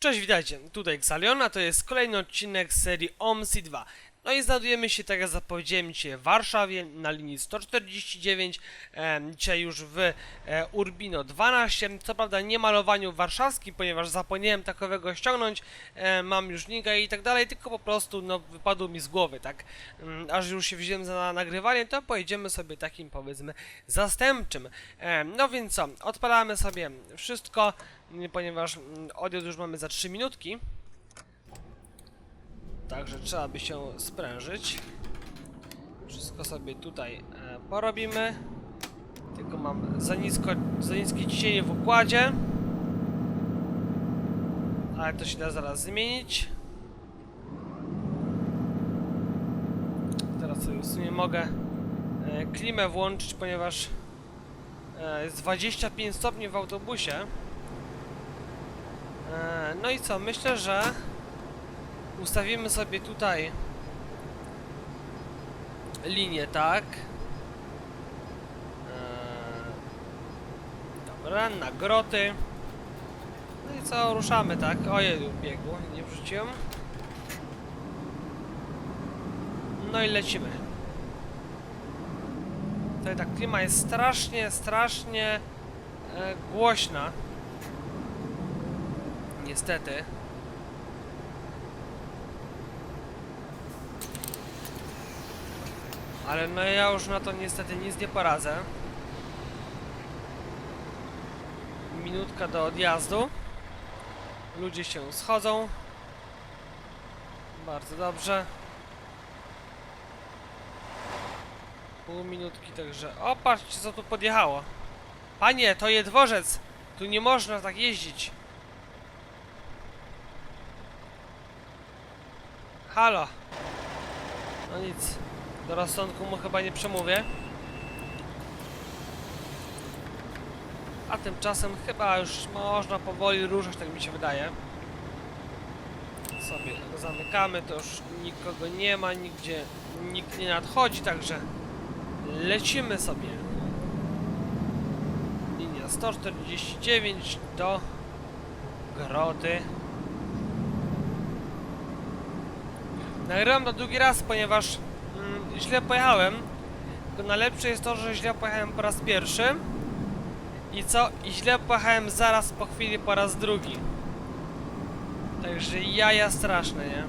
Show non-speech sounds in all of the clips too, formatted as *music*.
Cześć, witajcie, tutaj Xaliona, to jest kolejny odcinek serii OMSI 2. No i znajdujemy się, tak jak zapowiedziałem dzisiaj, w Warszawie na linii 149, e, dzisiaj już w e, Urbino 12, co prawda nie malowaniu warszawskim, ponieważ zapomniałem takowego ściągnąć, e, mam już linka i tak dalej, tylko po prostu no, wypadło mi z głowy, tak, mm, aż już się wziąłem za nagrywanie, to pojedziemy sobie takim powiedzmy zastępczym. E, no więc co, odpalamy sobie wszystko, ponieważ mm, odjazd już mamy za 3 minutki. Także trzeba by się sprężyć. Wszystko sobie tutaj e, porobimy. Tylko mam za, nisko, za niskie ciśnienie w układzie. Ale to się da zaraz zmienić. Teraz sobie w sumie mogę e, klimę włączyć, ponieważ e, jest 25 stopni w autobusie. No i co? Myślę, że ustawimy sobie tutaj linię, tak? Eee, dobra, na groty. No i co, ruszamy, tak? Ojej, biegu, nie wrzuciłem. No i lecimy. Tutaj ta klima jest strasznie, strasznie e, głośna. Niestety. Ale no ja już na to niestety nic nie poradzę. Minutka do odjazdu. Ludzie się schodzą. Bardzo dobrze. Pół minutki także. O, patrzcie co tu podjechało. Panie, to jest dworzec. Tu nie można tak jeździć. Halo. No nic. Do rozsądku mu chyba nie przemówię. A tymczasem chyba już można powoli ruszać, tak mi się wydaje. Sobie zamykamy, to już nikogo nie ma, nigdzie nikt nie nadchodzi, także lecimy sobie. Linia 149 do Groty. Nagrywam to drugi raz, ponieważ źle pojechałem. Tylko najlepsze jest to, że źle pojechałem po raz pierwszy. I co? I źle pojechałem zaraz po chwili po raz drugi. Także jaja straszne, nie?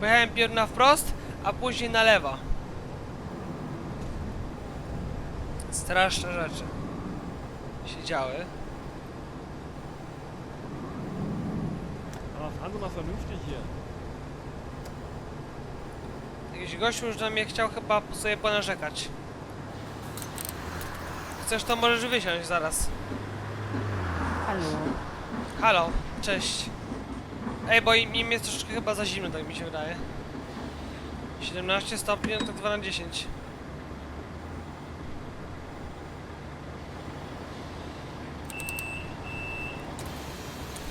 Pojechałem pierw na wprost, a później na lewo. Straszne rzeczy się działy. Aber fahren Sie mal vernünftig hier. Jakiś gościu już na mnie chciał chyba sobie ponarzekać. Chcesz, to możesz wysiąść zaraz. Halo. Halo, cześć. Ej, bo im im jest troszeczkę chyba za zimno, tak mi się wydaje. 17 stopni, no to 2 na 10.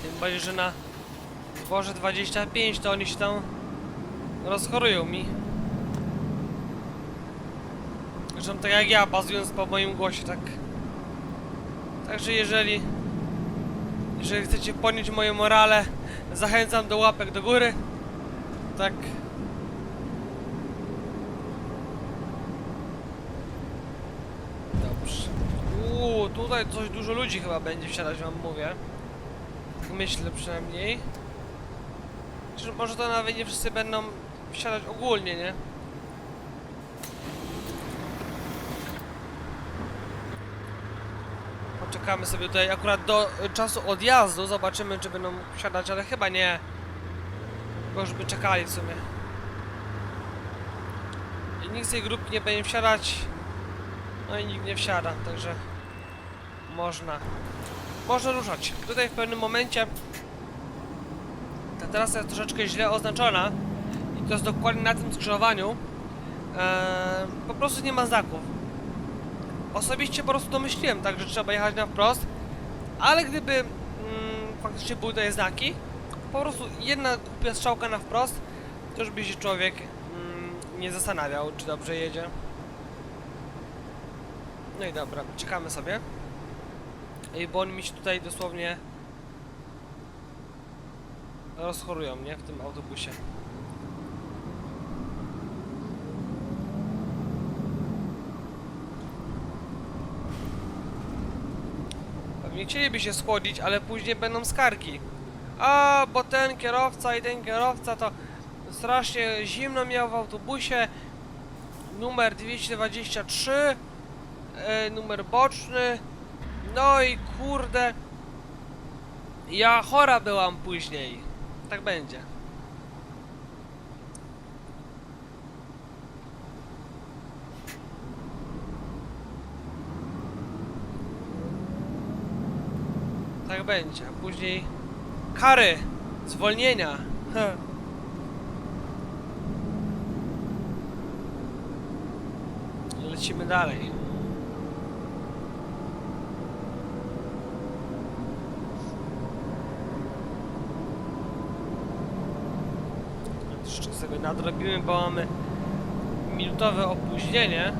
Tym bardziej, że na dworze 25 to oni się tam rozchorują mi. Zresztą tak jak ja, bazując po moim głosie, tak. Także jeżeli jeżeli chcecie podnieść moją morale, zachęcam do łapek do góry. Tak. Dobrze. Uuu, tutaj coś dużo ludzi chyba będzie wsiadać, wam mówię. Tak myślę przynajmniej. Czy może to nawet nie wszyscy będą wsiadać ogólnie, nie? Poczekamy sobie tutaj akurat do y, czasu odjazdu, zobaczymy czy będą wsiadać, ale chyba nie. Tylko żeby czekali w sumie. I nikt z tej grupki nie będzie wsiadać. No i nikt nie wsiada, także można. Można ruszać. Tutaj w pewnym momencie ta trasa jest troszeczkę źle oznaczona i to jest dokładnie na tym skrzyżowaniu. Eee, po prostu nie ma znaków. Osobiście po prostu domyśliłem tak, że trzeba jechać na wprost, ale gdyby mm, faktycznie były tutaj znaki, po prostu jedna głupia strzałka na wprost, to już by się człowiek mm, nie zastanawiał, czy dobrze jedzie. No i dobra, czekamy sobie. Ej, bo on mi się tutaj dosłownie rozchorują, nie? W tym autobusie. Pewnie chcieliby się schłodzić, ale później będą skargi. A, bo ten kierowca i ten kierowca to strasznie zimno miał w autobusie. Numer 223, e, numer boczny. No i kurde, ja chora byłam później. Tak będzie. Tak będzie. A później kary, zwolnienia. Lecimy dalej. Jeszcze sobie nadrobimy, bo mamy minutowe opóźnienie.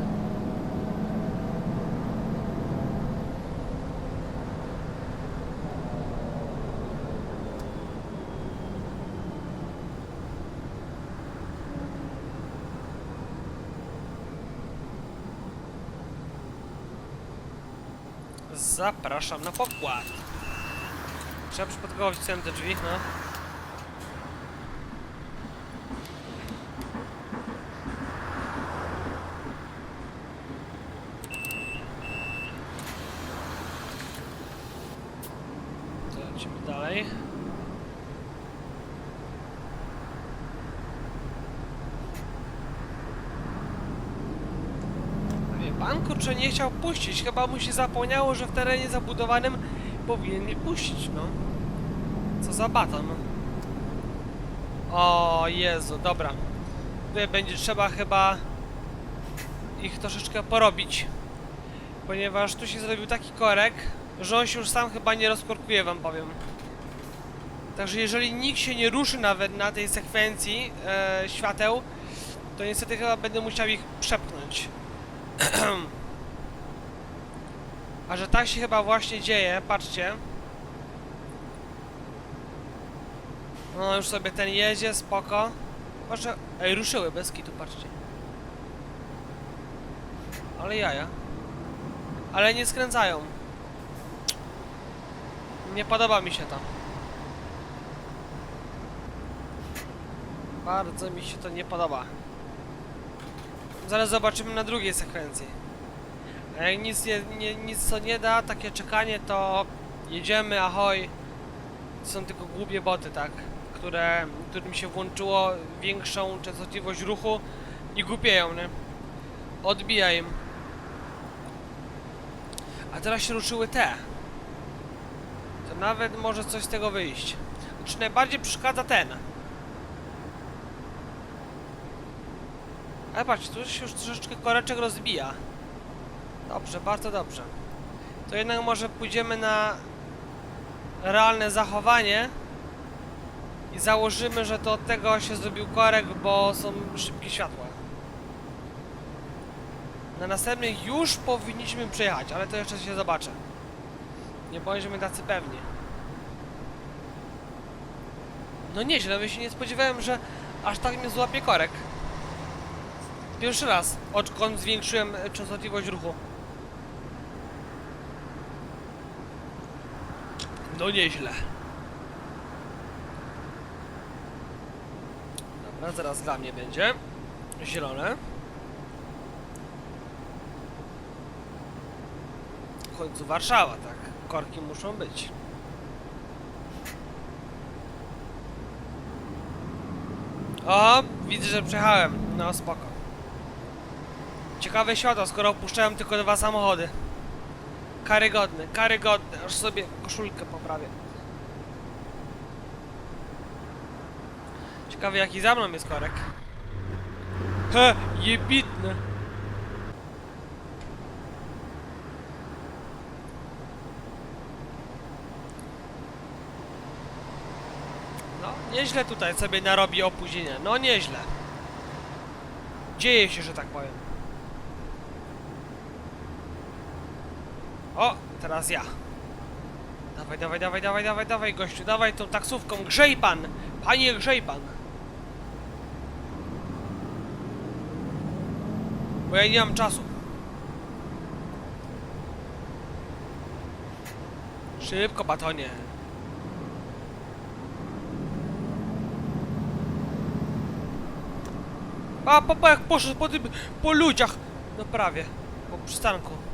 Zapraszam na pokład. Trzeba przypadkowo wcisnąć te drzwi, no. To lecimy dalej. Wie pan kurczę nie chciał puścić, chyba mu się zapomniało, że w terenie zabudowanym powinien mnie puścić, no. Co za baton. O Jezu, dobra. Tutaj będzie trzeba chyba ich troszeczkę porobić. Ponieważ tu się zrobił taki korek, że on się już sam chyba nie rozkorkuje, wam powiem. Także jeżeli nikt się nie ruszy nawet na tej sekwencji e, świateł, to niestety chyba będę musiał ich przepchnąć. *clears throat* A że tak się chyba właśnie dzieje, patrzcie. No już sobie ten jedzie, spoko. Może... Ej, ruszyły bez kitu, patrzcie. Ale jaja. Ale nie skręcają. Nie podoba mi się to. Bardzo mi się to nie podoba. Zaraz zobaczymy na drugiej sekwencji. A jak nic, nie, nie, nic co nie da, takie czekanie, to jedziemy, ahoj. Są tylko głupie boty, tak? Które, którym się włączyło większą częstotliwość ruchu i głupieją, nie? Odbija im. A teraz się ruszyły te. To nawet może coś z tego wyjść. Znaczy najbardziej przeszkadza ten. Ale patrz, tu się już troszeczkę koreczek rozbija. Dobrze, bardzo dobrze. To jednak może pójdziemy na realne zachowanie i założymy, że to od tego się zrobił korek, bo są szybkie światła. Na następnych już powinniśmy przejechać, ale to jeszcze się zobaczę. Nie bądźmy tacy pewni. No nieźle, ja się nie spodziewałem, że aż tak mnie złapie korek. Pierwszy raz, odkąd zwiększyłem częstotliwość ruchu. No nieźle. Dobra, zaraz dla mnie będzie. Zielone. W końcu Warszawa, tak. Korki muszą być. O, widzę, że przejechałem. No spoko. Ciekawe światło, skoro opuszczałem tylko dwa samochody. Karygodny, karygodny. Aż sobie koszulkę poprawię. Ciekawe jaki za mną jest korek. He, jebitny. No, nieźle tutaj sobie narobi opóźnienia. No, nieźle. Dzieje się, że tak powiem. O, teraz ja. Dawaj, dawaj, dawaj, dawaj, dawaj, dawaj, gościu, dawaj tą taksówką, grzej pan! Panie, grzej pan! Bo ja nie mam czasu. Szybko, batonie. A, papa jak poszedł po tym, po ludziach. No prawie, po przystanku.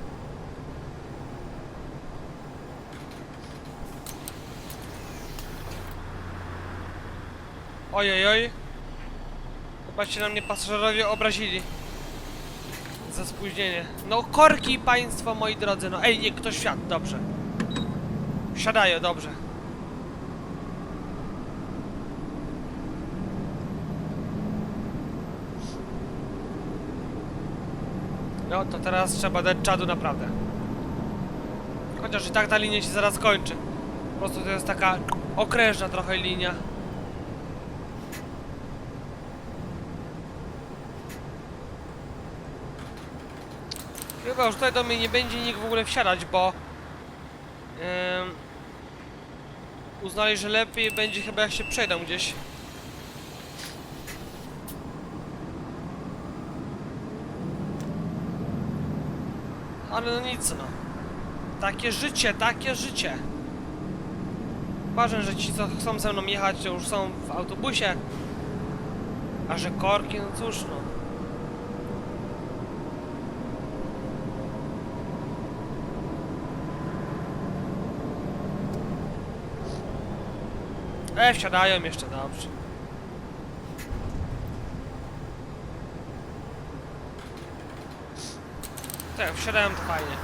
Ojej, oj. Chyba się na mnie pasażerowie obrazili. Za spóźnienie. No korki państwo, moi drodzy. No ej, niech ktoś wsiadł, dobrze. Wsiadają, dobrze. No to teraz trzeba dać czadu naprawdę. Chociaż i tak ta linia się zaraz kończy. Po prostu to jest taka okrężna trochę linia. Chyba już tutaj do mnie nie będzie nikt w ogóle wsiadać, bo em, uznali, że lepiej będzie chyba jak się przejdą gdzieś. Ale no nic no. Takie życie, takie życie. Ważne, że ci co chcą ze mną jechać, to już są w autobusie. A że korki, no cóż no. E, wsiadają jeszcze, dobrze. Tak, wsiadają to fajnie.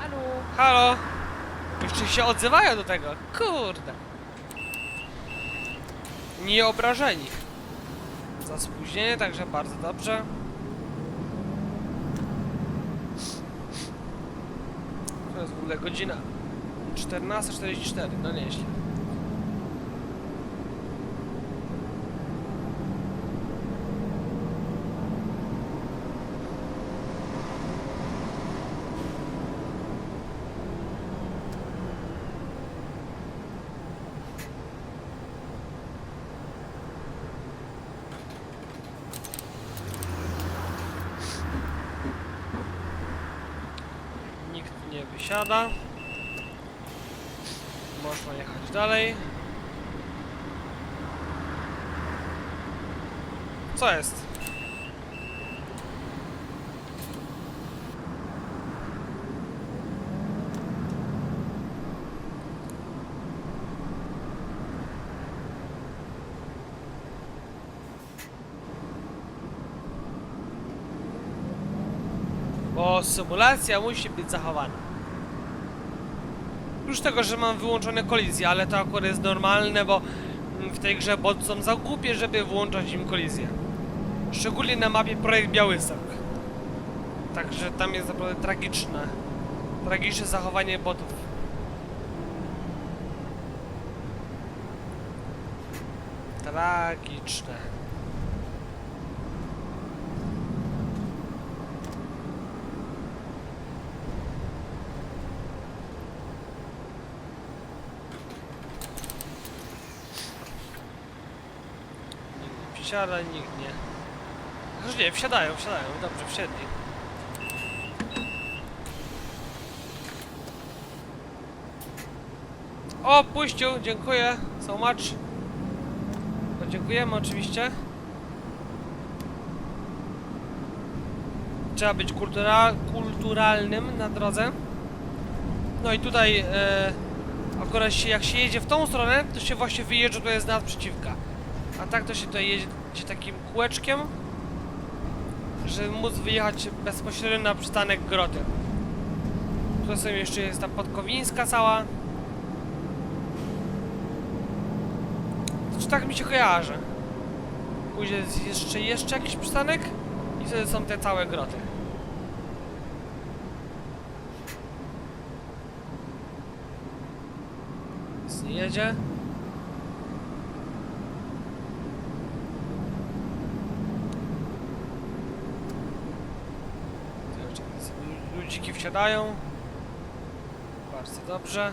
Hallo. Halo! Jeszcze się odzywają do tego. Kurde. Nieobrażeni. Za spóźnienie, także bardzo dobrze. To jest w ogóle godzina 14.44, no nieźle. Wysiada. Można jechać dalej. Co jest? Bo symulacja musi być zachowana. Już tego, że mam wyłączone kolizje, ale to akurat jest normalne, bo mm, w tej grze bot są za głupie, żeby włączać im kolizję. Szczególnie na mapie Projekt Białystok. Także tam jest naprawdę tragiczne. Tragiczne zachowanie botów. Tragiczne. Wsiada, nikt nie. Chociaż nie, wsiadają, wsiadają, dobrze, wsiedli. O, puścił, dziękuję, so much. Podziękujemy oczywiście. Trzeba być kultura kulturalnym na drodze. No i tutaj e, akurat się, jak się jedzie w tą stronę, to się właśnie wyjeżdża tutaj z naprzeciwka. A tak to się tutaj jedzie takim kółeczkiem, żeby móc wyjechać bezpośrednio na przystanek Groty. Tu sobie jeszcze jest ta Podkowińska cała. Czy tak mi się kojarzy? Później jest jeszcze, jeszcze jakiś przystanek i wtedy są te całe groty. Jedzie. Wsiadają. Bardzo dobrze.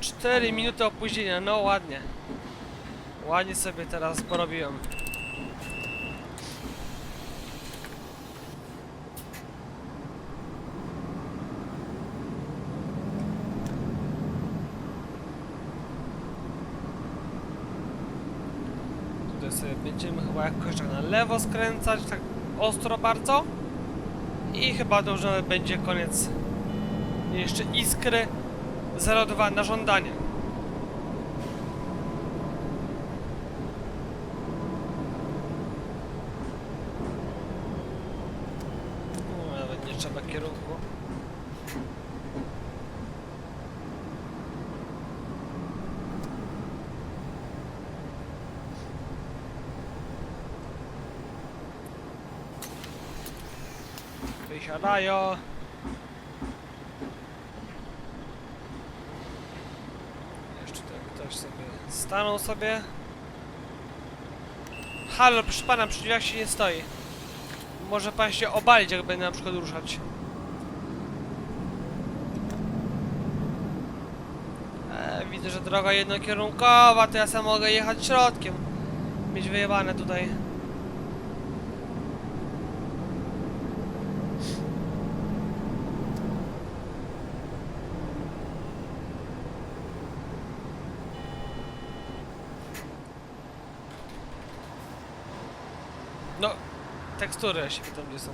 4 minuty opóźnienia, no ładnie. Ładnie sobie teraz porobiłem. Tutaj sobie będziemy chyba jakoś tak na lewo skręcać, tak ostro bardzo. I chyba to nawet będzie koniec. Jeszcze iskry 02 na żądanie. No, nawet nie trzeba kierunku. Wysiadają. Jeszcze tutaj ktoś sobie stanął sobie. Halo, proszę pana, przy drzwiach się nie stoi. Może pan się obalić, jak będę na przykład ruszać. E, widzę, że droga jednokierunkowa, to ja sam mogę jechać środkiem. Mieć wyjebane tutaj. No, tekstury ja się pytam, gdzie są.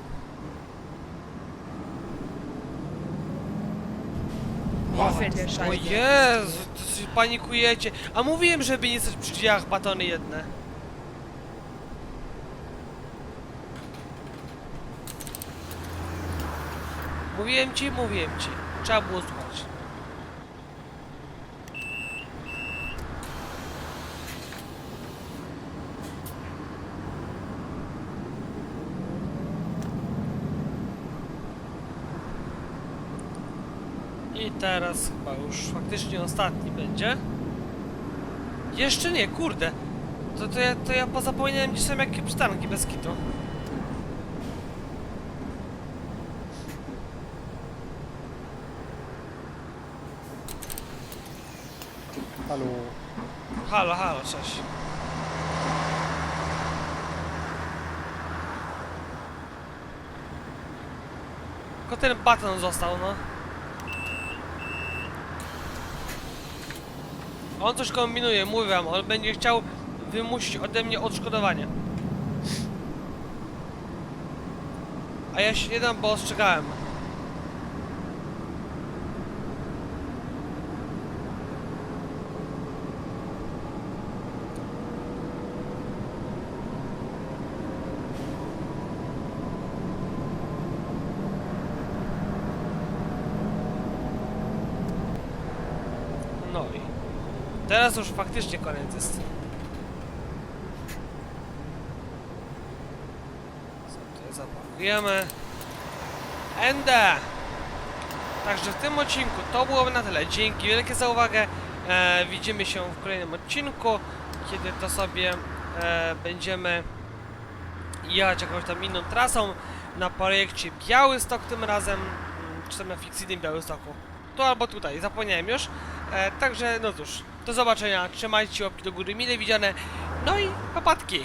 O Jezu, to się panikujecie. A mówiłem, żeby nie stać przy drzwiach batony jedne. Mówiłem ci, mówiłem ci. Trzeba było słuchać. I teraz chyba już faktycznie ostatni będzie. Jeszcze nie, kurde. To, to, ja, to ja pozapomniałem gdzie są jakie przystanki bez kitu. Halo. Halo, halo, cześć. Tylko ten baton został, no. On coś kombinuje, mówię wam, on będzie chciał wymusić ode mnie odszkodowanie. A ja się nie dam, bo ostrzegałem. No i teraz już faktycznie koniec jest. Tutaj zapakujemy? Ende! Także w tym odcinku to byłoby na tyle. Dzięki wielkie za uwagę. E, widzimy się w kolejnym odcinku, kiedy to sobie e, będziemy jechać jakąś tam inną trasą na projekcie Białystok tym razem, mm, czy tam na fikcyjnym Białystoku. Tu albo tutaj, zapomniałem już. E, także no cóż, do zobaczenia, trzymajcie łapki do góry, mile widziane, no i popatki.